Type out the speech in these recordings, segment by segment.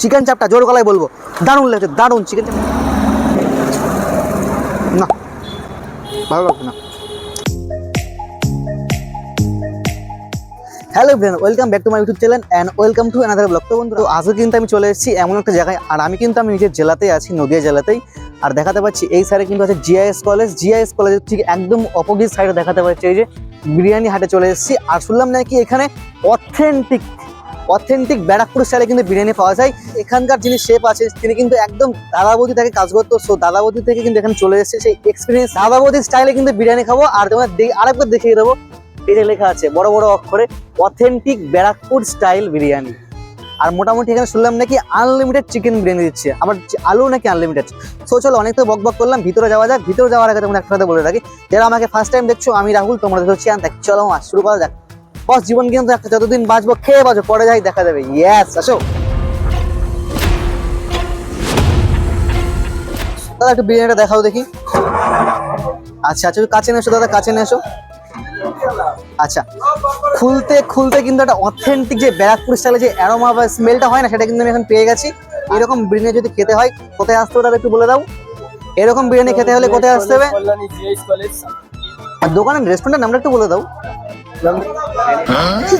Chicken চাপটা জোর গলায় বলব। দারুণ লাগছে, দারুণ চিকেন চাপ না, ভালো লাগছে না। Hello friend welcome back to my YouTube channel and welcome to another blog তো বন্ধু আজকে কিন্তু আমি চলে এসেছি এমন একটা জায়গায়, আর আমি কিন্তু আমি নিজের জেলাতেই আছি, নদিয়া জেলাতেই। আর দেখাতে পাচ্ছি, এই সাইডে কিন্তু আছে জিআইএস কলেজ জিআইএস কলেজের ঠিক একদম অপোজিট সাইডে দেখাতে পাচ্ছি, এই যে বিরিয়ানি হাটে চলে এসেছি। আর শুনলাম নাকি এখানে অথেন্টিক অথেন্টিক ব্যারাকপুর স্টাইলে কিন্তু বিরিয়ানি পাওয়া যায়। এখানকার যিনি শেফ আছে, তিনি কিন্তু একদম দাদাবৌদি থেকে কাজ করতো। সো দাদাবৌদি থেকে কিন্তু এখানে চলে এসেছে। সেই এক্সপিরিয়েন্স দাদাবৌদির স্টাইলে কিন্তু বিরিয়ানি খাব। আর তোমার আরেকবার দেখিয়ে দেবো। যে লেখা আছে, বড় বড় অক্ষরে, অথেন্টিক ব্যারাকপুর স্টাইল বিরিয়ানি। আর মোটামুটি এখানে শুনলাম নাকি আনলিমিটেড চিকেন বিরিয়ানি দিচ্ছে। আবার চি- আলু নাকি আনলিমিটেড সো চলো অনেক তো বক বক করলাম। ভিতরে যাওয়া যাক। ভিতরে যাওয়ার আগে তোমরা একটা কথা বলে রাখি। যারা আমাকে ফার্স্ট টাইম দেখছ, আমি রাহুল তোমরা দেখছ চিয়ান দেখ চলো শুরু করা যাক। বস জীবন কিন্তু একটা যতদিন বাঁচবো খেয়ে বাঁচবো পরে যাই দেখা যাবে। ইয়েস আসো। দাদা একটু বিরিয়ানিটা দেখাও দেখি। আচ্ছা আচ্ছা কাছে নিয়ে এসো দাদা কাছে নিয়ে এসো। আচ্ছা খুলতে খুলতে কিন্তু একটা অথেন্টিক যে ব্যারাকপুর স্টাইলে যে অ্যারোমা বা স্মেলটা হয় না সেটা কিন্তু আমি এখন পেয়ে গেছি। এরকম বিরিয়ানি যদি খেতে হয় কোথায় আসতে হবে একটু বলে দাও। এরকম বিরিয়ানি খেতে হলে কোথায় আসতে হবে? দোকানের রেস্টুরেন্টের নামটা একটু বলে দাও।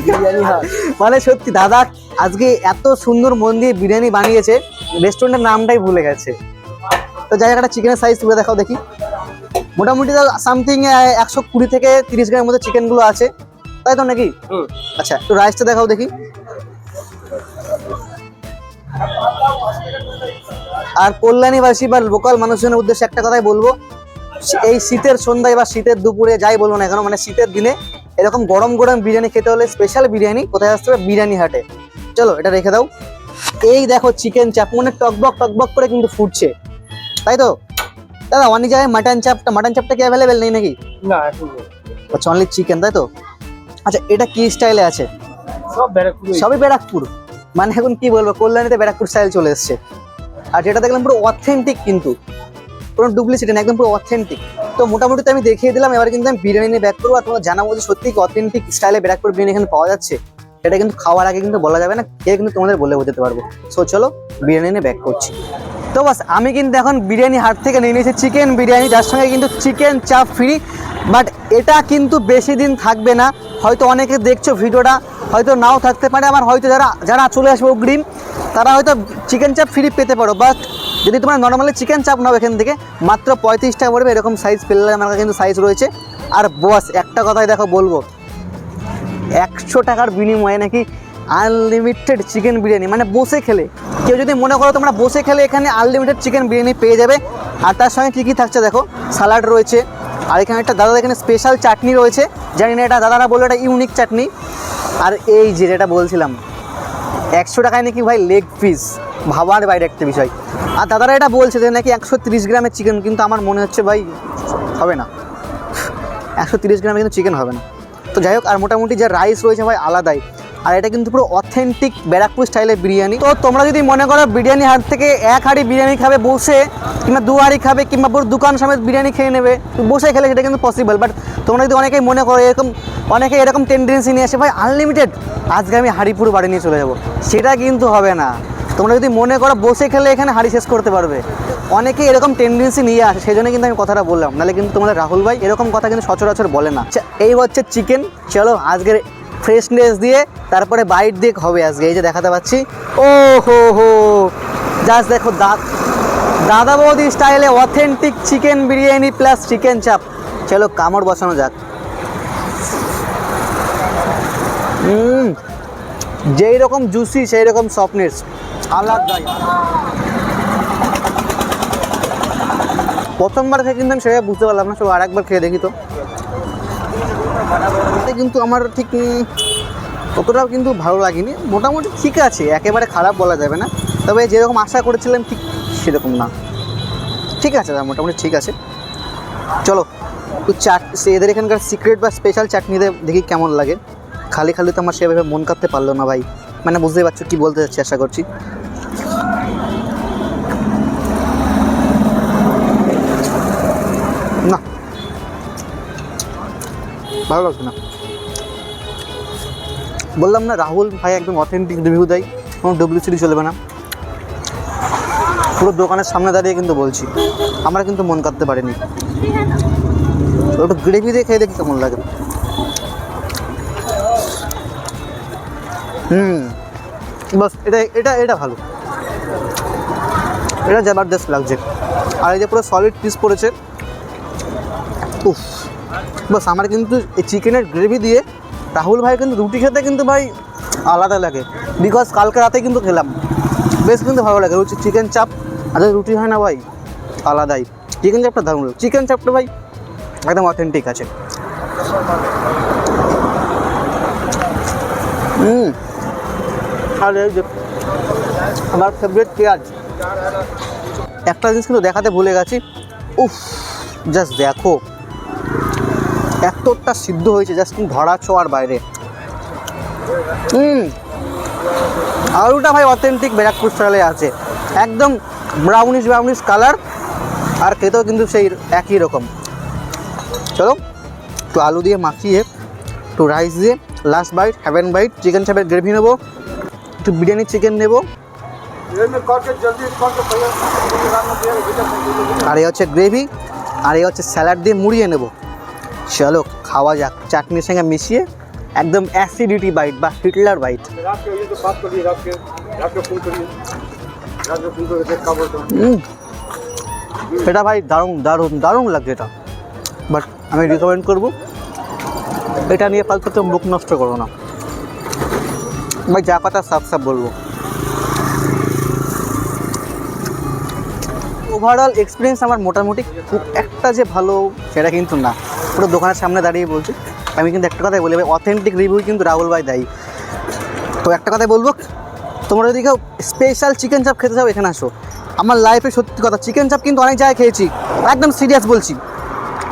বিরিয়ানি হাট মানে সত্যি দাদা আজকে এত সুন্দর মন দিয়ে বিরিয়ানি বানিয়েছে রেস্টুরেন্টের নামটাই ভুলে গেছে। তো যাই একটা চিকেনের সাইজ তুলে দেখাও দেখি। মোটামুটি তো সামথিং একশো কুড়ি থেকে তিরিশ গ্রামের মধ্যে চিকেনগুলো আছে। তাই তো নাকি। আচ্ছা একটু রাইসটা দেখাও দেখি। আর কল্যাণীবাসী বা লোকাল মানুষজনের উদ্দেশ্যে একটা কথাই বলব এই শীতের সন্ধ্যায় বা শীতের দুপুরে যাই বলব না কেন মানে শীতের দিনে এরকম গরম গরম বিরিয়ানি খেতে হলে স্পেশাল বিরিয়ানি কোথায় আসতে হবে? বিরিয়ানি হাটে। চলো এটা রেখে দাও। এই দেখো চিকেন চাপ মানে টকবক টকবক করে কিন্তু ফুটছে। তাই তো? দাদা অনেক জায়গায় মাটন চাপটা মাটন চাপটা কি অ্যাভেলেবেল নেই নাকি? না এখন আচ্ছা অনলি চিকেন তাই তো? আচ্ছা এটা কি স্টাইলে আছে? সব ব্যারাকপুর সবই ব্যারাকপুর। মানে এখন কি বলব কল্যাণীতে ব্যারাকপুর স্টাইল চলে এসছে। আর যেটা দেখলাম পুরো অথেন্টিক কিন্তু। কোনো ডুপ্লিসিটি না, একদম পুরো অথেন্টিক তো মোটামুটি আমি দেখিয়ে দিলাম, এবার কিন্তু আমি বিরিয়ানি নিয়ে ব্যাক করব। আর তোমার জানাব যে সত্যি অথেন্টিক স্টাইলে ব্যারাকপুর বিরিয়ানি এখানে পাওয়া যাচ্ছে। এটা কিন্তু খাওয়ার আগে কিন্তু বলা যাবে না, খেয়ে কিন্তু তোমাদের বলে বোঝাতে পারব। সো চলো বিরিয়ানি নিয়ে ব্যাক করছি। তো বাস, আমি কিন্তু এখন বিরিয়ানি হাট থেকে নিয়ে নিয়েছি চিকেন বিরিয়ানি যার সঙ্গে কিন্তু চিকেন চাপ ফ্রি বাট এটা কিন্তু বেশি দিন থাকবে না। হয়তো অনেকে দেখছ ভিডিওটা, হয়তো নাও থাকতে পারে। আবার হয়তো যারা যারা চলে আসবে অগ্রিম, তারা হয়তো চিকেন চাপ ফ্রি পেতে পারো। বাট যদি তোমরা নর্মালি চিকেন চাপ নাও এখান থেকে, মাত্র পঁয়ত্রিশ টাকা পড়বে, এরকম সাইজ পেলে আমার কাছে কিন্তু সাইজ রয়েছে। আর বস একটা কথাই দেখো বলব, একশো টাকার বিনিময়ে নাকি আনলিমিটেড চিকেন বিরিয়ানি মানে বসে খেলে। কেউ যদি মনে করো তোমরা বসে খেলে, এখানে আনলিমিটেড চিকেন বিরিয়ানি পেয়ে যাবে। আর তার সঙ্গে কী কী থাকছে দেখো স্যালাড রয়েছে, আর এখানে একটা দাদা, এখানে স্পেশাল চাটনি রয়েছে। জানি না এটা দাদারা বলল, এটা ইউনিক চাটনি। আর এই যে যেটা বলছিলাম, একশো টাকায় নাকি ভাই লেগ পিস ভাবার বাইরে একটা বিষয়। আর দাদারা এটা বলছে যে নাকি একশো তিরিশ গ্রামের চিকেন কিন্তু আমার মনে হচ্ছে ভাই হবে না। একশো তিরিশ গ্রামে কিন্তু চিকেন হবে না। তো যাই হোক, আর মোটামুটি যে রাইস রয়েছে ভাই আলাদাই। আর এটা কিন্তু পুরো অথেন্টিক ব্যারাকপুর স্টাইলের বিরিয়ানি। তো তোমরা যদি মনে করো বিরিয়ানি হাট থেকে এক হাঁড়ি বিরিয়ানি খাবে বসে, কিংবা দু হাঁড়ি খাবে, কিংবা পুরো দোকান সমেত বিরিয়ানি খেয়ে নেবে বসে খেলে সেটা কিন্তু পসিবল বাট তোমরা যদি অনেকেই মনে করো এরকম, অনেকে এরকম টেন্ডেন্সি নিয়ে আসে ভাই আনলিমিটেড আজকে আমি হাঁড়ি পুরো বাড়ি নিয়ে চলে যাব। সেটা কিন্তু হবে না। তোমরা যদি মনে করো বসে খেলে এখানে হাঁড়ি শেষ করতে পারবে। অনেকে এরকম টেন্ডেন্সি নিয়ে আসে সেই জন্য কিন্তু আমি কথাটা বললাম। নাহলে কিন্তু তোমাদের রাহুল ভাই এরকম কথা কিন্তু সচরাচর বলে না। আচ্ছা এই হচ্ছে চিকেন চলো, আজকের ফ্রেশনেস দিয়ে তারপরে বাইট দিয়ে হবে আজকে। এই যে দেখাতে পাচ্ছি। ও হো। হো জাস্ট দেখো দাঁত দাদা বৌদি স্টাইলে authentic chicken biryani plus chicken chaap চলো, কামড় বসানো যাক। যেই রকম জুসি সেই রকম সফটনেস আলাদাই প্রথমবার খেয়ে কিন্তু আমি সেটা বুঝতে পারলাম না সব আরেকবার খেয়ে দেখি তো। কিন্তু আমার ঠিক উম, অতটাও কিন্তু ভালো লাগেনি। মোটামুটি ঠিক আছে একেবারে খারাপ বলা যাবে না। তবে যেরকম আশা করেছিলাম ঠিক সেরকম না। ঠিক আছে দাদা মোটামুটি ঠিক আছে। চলো একটু চাট এদের এখানকার সিক্রেট বা স্পেশাল চাটনিতে দেখি কেমন লাগে। খালি খালি তো আমার সেভাবে মন কাটতে পারল না ভাই। মানে বুঝতেই পারছ কি বলতে চাচ্ছি আশা করছি। ভালো লাগছে না। বললাম না, রাহুল ভাই একদম অথেন্টিক রিভিউ দেয়, কোনো ডব্লিউসিডি চলবে না। পুরো দোকানের সামনে দাঁড়িয়ে কিন্তু বলছি, আমরা কিন্তু মন কাটতে পারিনি। ওটা গ্রেভি দিয়ে খেয়ে দেখি কেমন লাগে। হুম, বাস, এটা এটা এটা ভালো। এটা জবরদস্ত লাগছে। আর এই যে পুরো সলিড পিস পড়েছে, উফ। বাস, আমার কিন্তু এই চিকেনের গ্রেভি দিয়ে রাহুল ভাই কিন্তু রুটি খেতে কিন্তু ভাই আলাদা লাগে। বিকজ কালকে রাতে কিন্তু খেলাম। বেশ কিন্তু ভালো লাগে, রুচি চিকেন চাপ আর রুটি হয় না ভাই? আলাদাই। চিকেন চাপটা দারুণ চিকেন চাপটা ভাই একদম অথেন্টিক আছে। হুম। আর এই যে আমার ফেভারিট পেঁয়াজ। একটা জিনিস কিন্তু দেখাতে ভুলে গেছি। উফ জাস্ট দেখো। এতটা সিদ্ধ হয়েছে জাস্ট ধরা ছোঁয়ার বাইরে। আলুটা ভাই অথেন্টিক ব্যারাকপুর স্টাইলে আছে। একদম ব্রাউনিশ ব্রাউনিশ কালার আর খেতেও কিন্তু সেই একই রকম। চলো, একটু আলু দিয়ে মাখিয়ে, একটু রাইস দিয়ে last bite heaven bite chicken চাপের গ্রেভি নেব, একটু বিরিয়ানি চিকেন নেব। আর এই হচ্ছে গ্রেভি আর এই হচ্ছে স্যালাড দিয়ে মুড়িয়ে নেব। চলো খাওয়া যাক। চাটনির সঙ্গে মিশিয়ে একদম অ্যাসিডিটি বাইট বা হিটলার বাইট এটা ভাই দারুণ দারুণ দারুণ লাগছে এটা। বাট আমি রিকমেন্ড করব এটা নিয়ে ফালতু তো মুখ নষ্ট করো না। ভাই যা কথা সাফ সাফ বলব। ওভারঅল এক্সপিরিয়েন্স আমার মোটামুটি খুব একটা যে ভালো সেটা কিন্তু না। পুরো দোকানের সামনে দাঁড়িয়ে বলছি। আমি কিন্তু একটা কথাই বলি অথেন্টিক রিভিউ কিন্তু রাহুল ভাই দেয়। তো একটা কথাই বলব, তোমরা যদি কেউ স্পেশাল চিকেন চাপ খেতে চাও, এখানে আসো। আমার লাইফে সত্যি কথা চিকেন চাপ কিন্তু অনেক জায়গায় খেয়েছি। একদম সিরিয়াস বলছি।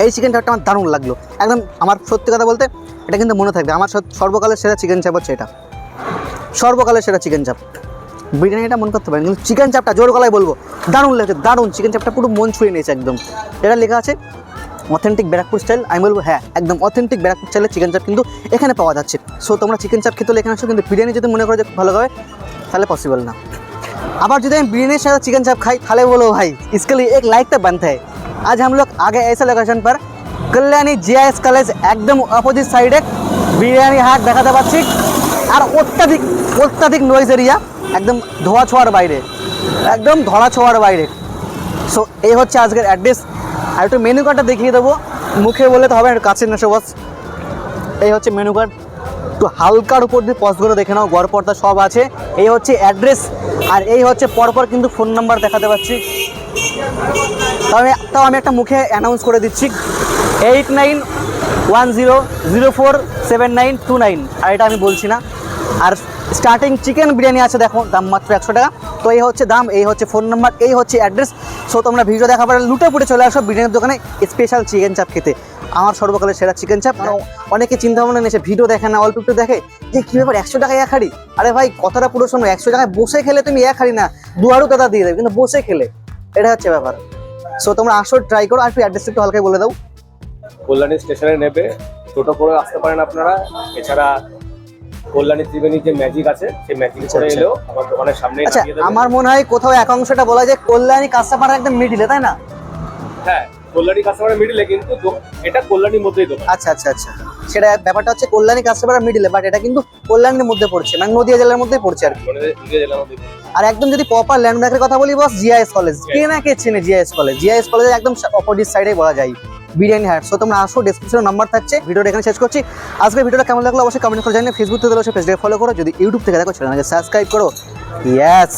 এই চিকেন চাপটা আমার দারুণ লাগল। একদম আমার সত্যি কথা বলতে, এটা কিন্তু মনে থাকবে। আমার সর্বকালের সেরা চিকেন চাপ হচ্ছে এটা। সর্বকালের সেরা চিকেন চাপ বিরিয়ানিটা মন করতে পারেন, কিন্তু চিকেন চাপটা জোর গলায় বলব, দারুণ লাগছে, দারুণ। চিকেন চাপটা পুরো মন ছুঁয়ে নিয়েছে একদম। এটা লেখা আছে অথেন্টিক ব্যারাকপুর স্টাইল আমি বলবো হ্যাঁ একদম অথেন্টিক ব্যারাকপুর স্টাইলের চিকেন চাপ কিন্তু এখানে পাওয়া যাচ্ছে সো তোমরা চিকেন চাপ খেতে হলে এখানে আসো কিন্তু বিরিয়ানি যদি মনে করো যে ভালো হবে তাহলে পসিবল না আবার যদি আমি बिरयानी साथ चिकन चाप खाई थाले बोलो भाई इसके लिए एक लाइक तो बनता है आज हम लोग आगे ऐसे लोकेशन पर কল্যাণী জিআইএস কলেজ একদম অপোজিট সাইডে বিরিয়ানি হাট দেখাতে পাচ্ছি আর অত্যাধিক অত্যাধিক নয়েজ এরিয়া একদম ধোয়া ছোঁয়ার বাইরে একদম ধরা ছোঁয়ার বাইরে সো এই হচ্ছে আজকের অ্যাড্রেস আর একটু মেনু কার্ডটা দেখিয়ে দেবো। মুখে বলে তো হবে একটু কাছে না সবাস এই হচ্ছে মেনু কার্ড একটু হালকার উপর দিয়ে পজ করে দেখে নাও গড় পর্দা সব আছে। এই হচ্ছে অ্যাড্রেস আর এই হচ্ছে পরপর কিন্তু ফোন নাম্বার দেখাতে পাচ্ছি। আমি তাও আমি একটা মুখে অ্যানাউন্স করে দিচ্ছি। Eight nine one zero zero four seven nine two nine আর এটা আমি বলছি না। আর স্টার্টিং চিকেন বিরিয়ানি আছে, দেখো, দাম মাত্র একশো টাকা। তো এই হচ্ছে দাম, এই হচ্ছে ফোন নাম্বার এই হচ্ছে অ্যাড্রেস সো তোমরা ভিডিও দেখা পরে লুটে পুটে চলে আসো বিরিয়ানির দোকানে স্পেশাল চিকেন চাপ খেতে। আমার সর্বকালের সেরা চিকেন চাপ অনেকে চিন্তা ভাবনা নিয়েছে ভিডিও দেখে না, অল্প একটু দেখে। যে কী ব্যাপার, একশো টাকায় এক হাড়ি? আরে ভাই, কথাটা পুরো শোনো, একশো টাকায় বসে খেলে তুমি এক হাড়ি না দুয়ারও দাদা দিয়ে দেবে, কিন্তু বসে খেলে। এটা হচ্ছে ব্যাপার। সো তোমরা আসো ট্রাই করো, আর একটু অ্যাড্রেস একটু হালকায় বলে দাও। কল্যাণী স্টেশনে নেবে। টোটো করে আসতে পারেন আপনারা। এছাড়া কল্যাণী ত্রিবেণীর যে ম্যাজিক আছে সেই ম্যাজিক আচ্ছা, করে আচ্ছা। এলেও আমার দোকানের সামনে আচ্ছা আমার মনে হয় কোথাও এক অংশটা বলা যায় কল্যাণী কাস্তাপাড়া একদম মিডিলে তাই না? হ্যাঁ কল্যাণী কাস্টমারের মিডিলে কিন্তু এটা কল্যাণীর মধ্যেই দোকান। আচ্ছা আচ্ছা আচ্ছা। সেটা ব্যাপারটা হচ্ছে কল্যাণী কাস্তাপাড়া মিডিলে বাট এটা কিন্তু কল্যাণীর মধ্যে পড়ছে মানে নদিয়া জেলার মধ্যেই পড়ছে আর মানে আর একদম যদি প্রপার ল্যান্ডমার্কের কথা বলি বস জিআইএস কলেজ কে না কে চেনে জিআইএস কলেজ জিআইএস কলেজের একদম অপোজিট সাইডে বলা যায়। বিরিয়ানি হাট। সো তোমরা আসো ডিসক্রিপশনে নাম্বার থাকছে, ভিডিওটা এখানে শেষ করছি। আজকে ভিডিওটা কেমন লাগল অবশ্যই কমেন্ট করে জানিয়ে ফেসবুক থেকে পেজটাকে ফলো করো। যদি ইউটিউব থেকে দেখো চ্যানেলকে সাবস্ক্রাইব করো। ইয়েস